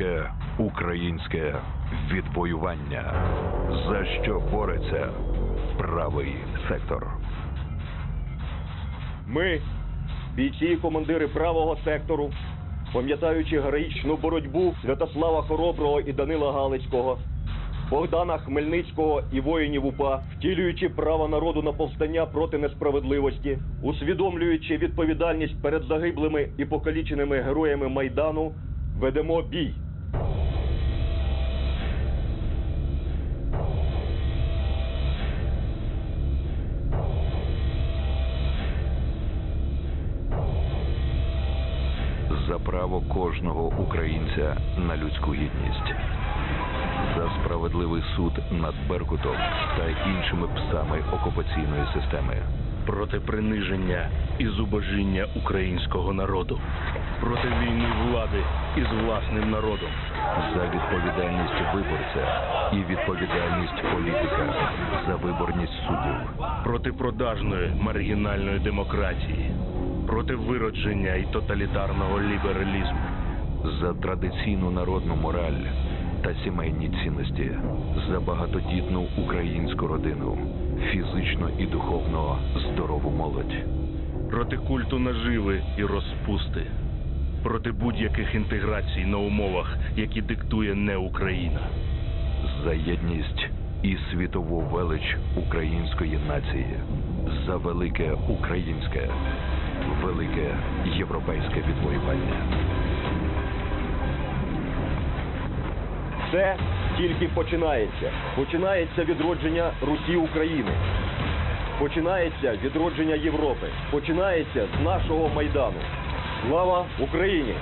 велике українське відвоювання. За що бореться правий сектор? Ми, бійці і командири правого сектору, пам'ятаючи героїчну боротьбу Святослава Хороброго і Данила Галицького, Богдана Хмельницького і воїнів УПА, втілюючи право народу на повстання проти несправедливості, усвідомлюючи відповідальність перед загиблими і покаліченими героями Майдану, ведемо бій. За право кожного українця на людську гідність. За справедливий суд над Беркутом та іншими псами окупаційної системи. проти приниження і зубожіння українського народу, проти війни влади із власним народом, За відповідальність виборця і відповідальність політика за виборність суддів. проти продажної маргінальної демократії, проти виродження і тоталітарного лібералізму, за традиційну народну мораль та сімейні цінності, за багатодітну українську родину, фізично і духовно здорову молодь, проти культу наживи і розпусти, проти будь-яких інтеграцій на умовах, які диктує не Україна. за єдність і світову велич української нації, за велике українське, велике європейське відвоювання. Це тільки починається. Починається відродження Русі України. Починається відродження Європи. Починається з нашого Майдану. Слава Україні!